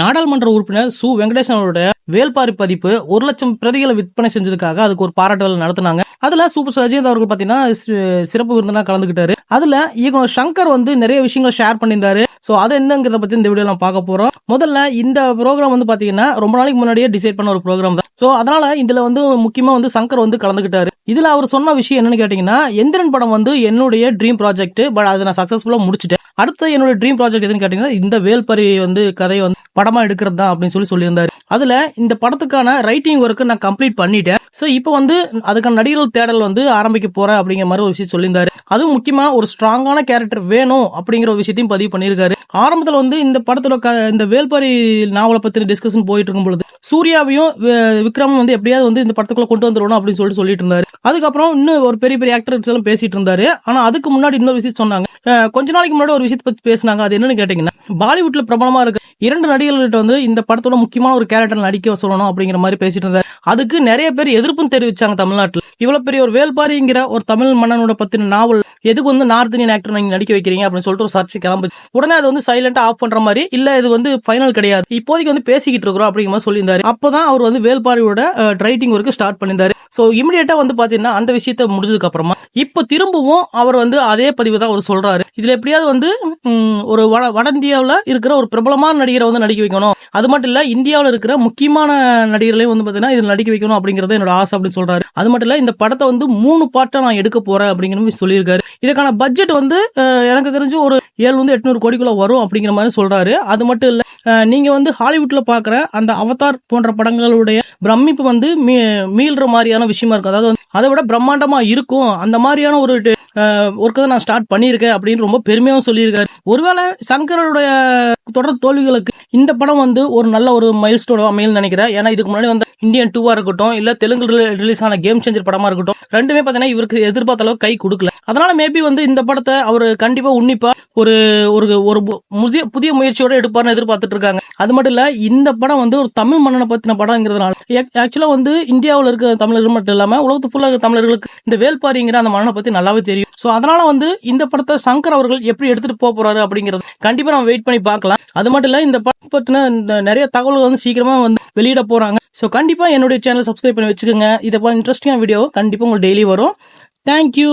நாடாளுமன்ற உறுப்பினர் சு. வெங்கடேசன் அவருடைய வேல்பாரி பதிப்பு ஒரு லட்சம் பிரதிகளை விற்பனை செஞ்சதுக்காக அதுக்கு ஒரு பாராட்டுகள் நடத்தினாங்க. அதுல சூப்பர் ஸ்டார் அவர்கள் பாத்தீங்கன்னா சிறப்பு விருந்தினா கலந்துக்கிட்டாரு அதுல இயக்குனர் சங்கர் வந்து நிறைய விஷயங்களை ஷேர் பண்ணியிருந்தாரு. சோ அது என்னங்கிறத பத்தி இந்த வீடியோ நம்ம பார்க்க போறோம். முதல்ல இந்த ப்ரோக்ராம் வந்து பாத்தீங்கன்னா ரொம்ப நாளைக்கு முன்னாடியே டிசைட் பண்ண ஒரு ப்ரோக்ராம் தான். ஸோ அதனால இதில் வந்து முக்கியமாக வந்து சங்கர் வந்து கலந்துக்கிட்டாரு இதில் அவர் சொன்ன விஷயம் என்னன்னு கேட்டிங்கன்னா எந்திரன் படம் வந்து என்னுடைய ட்ரீம் ப்ராஜெக்ட் பட் அதை நான் சக்ஸஸ்ஃபுல்லாக முடிச்சிட்டேன். அடுத்து என்னோட ட்ரீம் ப்ராஜெக்ட் எதுன்னு கேட்டீங்கன்னா இந்த வேல்பரி வந்து கதையை வந்து படமாக எடுக்கிறது தான் அப்படின்னு சொல்லி சொல்லியிருந்தாரு. அதில் இந்த படத்துக்கான ரைட்டிங் ஒர்க்கு நான் கம்ப்ளீட் பண்ணிட்டேன். ஸோ இப்போ வந்து அதுக்கான நடிகர்கள் தேடல் வந்து ஆரம்பிக்க போகிறேன் அப்படிங்கிற மாதிரி ஒரு விஷயம் சொல்லியிருந்தாரு. அதுவும் முக்கியமாக ஒரு ஸ்ட்ராங்கான கேரக்டர் வேணும் அப்படிங்கிற ஒரு விஷயத்தையும் பதிவு பண்ணியிருக்காரு. ஆரம்பத்தில் வந்து இந்த படத்தோட க- இந்த வேல்பாரி நாவலை பற்றின டிஸ்கஷன் போயிட்டு இருக்கும் பொழுது சூர்யாவையும் விக்ரமும் வந்து எப்படியாவது வந்து இந்த படத்துக்குள்ள கொண்டு வந்துடணும் அப்படின்னு சொல்லிட்டு சொல்லிட்டு இருந்தாரு. அதுக்கப்புறம் இன்னும் ஒரு பெரிய பெரிய ஆக்டர்ஸ் எல்லாம் பேசிட்டு இருந்தாரு. ஆனா அதுக்கு முன்னாடி இன்னொரு விஷயம் சொன்னாங்க. கொஞ்ச நாளைக்கு முன்னாடி ஒரு விஷயத்தை பத்தி பேசினாங்க. அது என்னன்னு கேட்டீங்கன்னா பாலிவுட்ல பிரபலமா இருக்க இரண்டு நடிகர்கள்ட்ட வந்து இந்த படத்தோட முக்கியமான ஒரு கேரக்டர் நடிக்க சொல்லணும் அப்படிங்கிற மாதிரி பேசிட்டு இருந்தாரு. அதுக்கு நிறைய பேர் எதிர்ப்பும் தெரிவிச்சாங்க தமிழ்நாட்டில். இவ்வளவு பெரிய ஒரு வேல்பாரிங்கிற ஒரு தமிழ் மன்னனோட பத்தின நாவல் எதுக்கு வந்து நார்த் இந்தியன் ஆக்டர் நீங்க நடிக்க வைக்கிறீங்க? அப்படின்னு சொல்லிட்டு ஒரு சர்ச்சை கிளம்பு உடனே அது வந்து சைலண்டா ஆஃப் பண்ற மாதிரி இல்ல இது வந்து ஃபைனல் கிடையாது. இப்போதைக்கு வந்து பேசிக்கிட்டு இருக்கிறோம் அப்படிங்கிற மாதிரி சொல்லியிருந்தாரு. அப்பதான் அவர் வந்து வேல்பாரியோட ரைட்டிங் ஒர்க்கு ஸ்டார்ட் பண்ணியிருந்தாரு. ஸோ இமிடியேட்டா வந்து பாத்தீங்கன்னா அந்த விஷயத்த முடிஞ்சதுக்கு அப்புறமா இப்போ திரும்பவும் அவர் வந்து அதே பதிவு தான் அவர் சொல்றாரு. இதுல எப்படியாவது வந்து ஒரு வட வட இந்தியாவுல இருக்கிற ஒரு பிரபலமான நடிகரை வந்து நடிக்க வைக்கணும். அது மட்டும் இல்ல இந்தியாவில் இருக்கிற முக்கியமான நடிகர்களையும் வந்து பாத்தீங்கன்னா இதில் நடிக்க வைக்கணும் அப்படிங்கறது என்னோட ஆசை அப்படின்னு சொல்றாரு. அது மட்டும் இல்ல இந்த படத்தை வந்து மூணு பார்ட்டா நான் எடுக்க போறேன் அப்படிங்கிற மாதிரி சொல்லியிருக்காரு. இதுக்கான பட்ஜெட் வந்து எனக்கு தெரிஞ்சு ஒரு ஏழு வந்து எட்நூறு கோடிக்குள்ள வரும் அப்படிங்கிற மாதிரி சொல்றாரு. அது மட்டும் இல்ல அஹ், நீங்க வந்து ஹாலிவுட்ல பாக்குற அந்த அவதார் போன்ற படங்களுடைய பிரமிப்பு வந்து மீ- மீள்ற மாதிரியான விஷயமா இருக்கும். அதாவது அதை விட பிரம்மாண்டமா இருக்கும். அந்த மாதிரியான ஒரு ஒர்க்கை நான் ஸ்டார்ட் பண்ணியிருக்கேன் அப்படின்னு ரொம்ப பெருமையாகவும் சொல்லியிருக்காரு. ஒருவேளை சங்கரோடைய தொடர் தோல்விகளுக்கு இந்த படம் வந்து ஒரு நல்ல ஒரு மைல் ஸ்டோன் அமையல் நினைக்கிறேன். ஏன்னா இதுக்கு முன்னாடி வந்து இந்தியன் டூவாக இருக்கட்டும் இல்லை தெலுங்கு ரிலீஸ் ஆன கேம் சேஞ்சர் படமாக இருக்கட்டும் ரெண்டுமே பார்த்தீங்கன்னா இவருக்கு எதிர்பார்த்த அளவுக்கு கை கொடுக்கல. அதனால மேபி வந்து இந்த படத்தை அவர் கண்டிப்பாக உன்னிப்பாக ஒரு ஒரு ஒரு பு- புதிய புதிய முயற்சியோட எடுப்பார்னு எதிர்பார்த்துட்டு இருக்காங்க. அது மட்டும் இல்ல இந்த படம் வந்து ஒரு தமிழ் மன்னனை பத்தின படம்ங்கிறதுனால ஆக்சுவலா வந்து இந்தியாவில் இருக்க தமிழர்கள் மட்டும் இல்லாம உலகத்து ஃபுல்லாக தமிழர்களுக்கு இந்த வேல்பாரிங்கிற அந்த மன்னனை பத்தி நல்லாவே தெரியும். ஸோ அதனால வந்து இந்த படத்தை சங்கர் அவர்கள் எப்படி எடுத்துட்டு போக போறாரு அப்படிங்கிறது கண்டிப்பா நம்ம வெயிட் பண்ணி பார்க்கலாம். அது மட்டும் இல்ல இந்த படம் பத்தின இந்த நிறைய தகவல்கள் வந்து சீக்கிரமா வந்து வெளியிட போறாங்க. ஸோ கண்டிப்பா என்னுடைய சேனல் சப்ஸ்கிரைப் பண்ணி வச்சுக்கோங்க. இதை போல இன்ட்ரெஸ்டிங்கான வீடியோ கண்டிப்பா உங்களுக்கு டெய்லி வரும். தேங்க்யூ